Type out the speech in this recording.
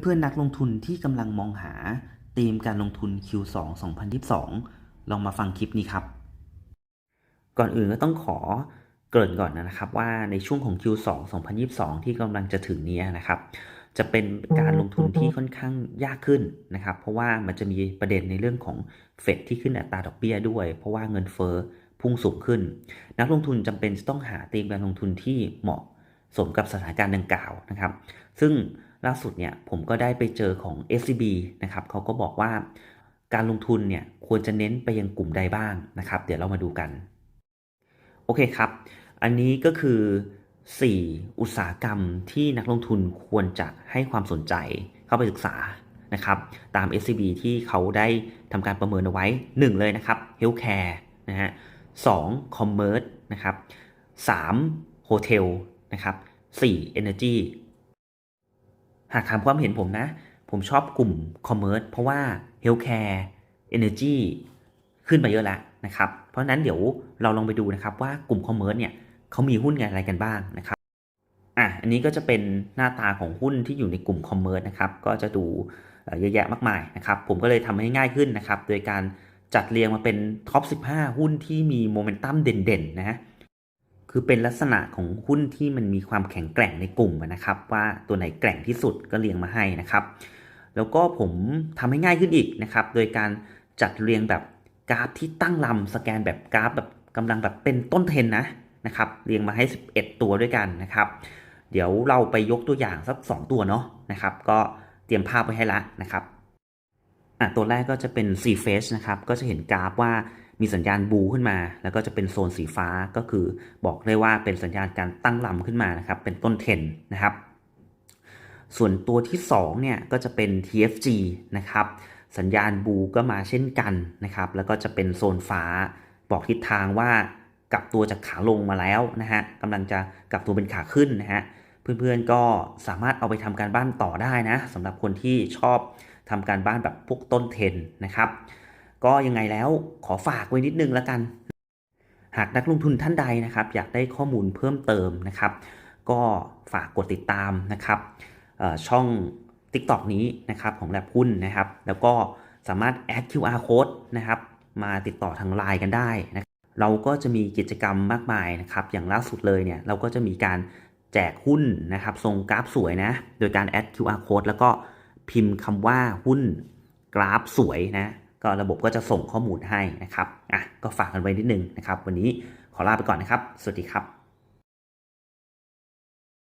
เพื่อนๆนักลงทุนที่กำลังมองหาธีมการลงทุน Q2 2022 ลองมาฟังคลิปนี้ครับ ก่อนอื่นก็ต้องขอเกริ่นก่อนนะครับว่าในช่วงของ Q2 2022 ที่กำลังจะถึงนี้นะครับ จะเป็นการลงทุนที่ค่อนข้างยากขึ้นนะครับ เพราะว่ามันจะมีประเด็นในเรื่องของเฟดที่ขึ้นอัตราดอกเบี้ยด้วย เพราะว่าเงินเฟ้อพุ่งสูงขึ้น นักลงทุนจำเป็นจะต้องหาธีมการลงทุนที่เหมาะสมกับสถานการณ์ดังกล่าวนะครับ ซึ่ง ล่าสุดเนี่ยผมก็ได้ไปเจอของ SCB นะครับเขาก็บอกว่าการลงทุนเนี่ยควรจะเน้นไปยังกลุ่มใดบ้างนะครับ เดี๋ยวเรามาดูกัน โอเคครับ อันนี้ก็คือ 4 อุตสาหกรรมที่นักลงทุนควรจะให้ความสนใจเข้าไปศึกษานะครับตาม SCB ที่เขาได้ทำการประเมินเอาไว้ 1 เลยนะครับ Healthcare นะฮะ2 Commerce นะครับ3 Hotel นะครับ4 Energy หากถามความเห็นผมนะ ผมชอบกลุ่ม Commerce เพราะว่า Healthcare Energy ขึ้นมาเยอะแล้วนะครับ เพราะฉะนั้นเดี๋ยวเราลองไปดูนะครับว่ากลุ่ม Commerce เนี่ยเขามีหุ้นอะไรกันบ้างนะครับอะอันนี้ก็จะเป็นหน้าตาของหุ้นที่อยู่ในกลุ่ม Commerce นะครับก็จะดูเยอะแยะมากมายนะครับ ผมก็เลยทำให้ง่ายขึ้นนะครับ โดยการจัดเรียงมาเป็นท็อป 15 หุ้นที่มีโมเมนตัมเด่นๆนะ คือเป็นลักษณะของหุ้นที่มันมีความแข็งแกร่งในกลุ่มนะครับ ว่าตัวไหนแกร่งที่สุดก็เรียงมาให้นะครับ แล้วก็ผมทำให้ง่ายขึ้นอีกนะครับ โดยการจัดเรียงแบบกราฟที่ตั้งลำสแกนแบบกราฟแบบกำลังแบบเป็นต้นเทนนะนะครับ เรียงมาให้ 11 ตัวด้วยกันนะครับ เดี๋ยวเราไปยกตัวอย่างสัก 2 ตัวเนาะนะครับ ก็เตรียมภาพไว้ให้ละนะครับอะตัวแรกก็จะเป็น C Face นะครับ ก็จะเห็นกราฟว่า มีสัญญาณบูขึ้นมา แล้วก็จะเป็นโซนสีฟ้าก็คือบอกได้ว่าเป็นสัญญาณการตั้งลำขึ้นมานะครับ เป็นต้นเทนนะครับ ส่วนตัวที่2เนี่ยก็จะเป็น TFG นะครับ สัญญาณบูก็มาเช่นกันนะครับ แล้วก็จะเป็นโซนฟ้า บอกทิศทางว่ากลับตัวจากขาลงมาแล้วนะฮะกำลังจะกลับตัวเป็นขาขึ้นนะฮะเพื่อนๆก็สามารถเอาไปทำการบ้านต่อได้นะสำหรับคนที่ชอบทำการบ้านแบบพวกต้นเทนนะครับ ก็ยังไงแล้วขอฝากไว้นิดนึงแล้วกัน หากนักลงทุนท่านใดนะครับ อยากได้ข้อมูลเพิ่มเติมนะครับ ก็ฝากกดติดตามนะครับช่อง TikTok นี้นะครับของแลบหุ้นนะครับ แล้วก็สามารถแอด QR code นะครับมาติดต่อทางไลน์กันได้นะเราก็จะมีกิจกรรมมากมายนะครับ อย่างล่าสุดเลยเนี่ยเราก็จะมีการแจกหุ้นนะครับ ทรงกราฟสวยนะ โดยการแอด QR code แล้วก็พิมพ์คำว่าหุ้นกราฟสวยนะ ก็ระบบก็จะส่งข้อมูลให้นะครับอะก็ฝากกันไว้นิดนึงนะครับ วันนี้ขอลาไปก่อนนะครับ สวัสดีครับ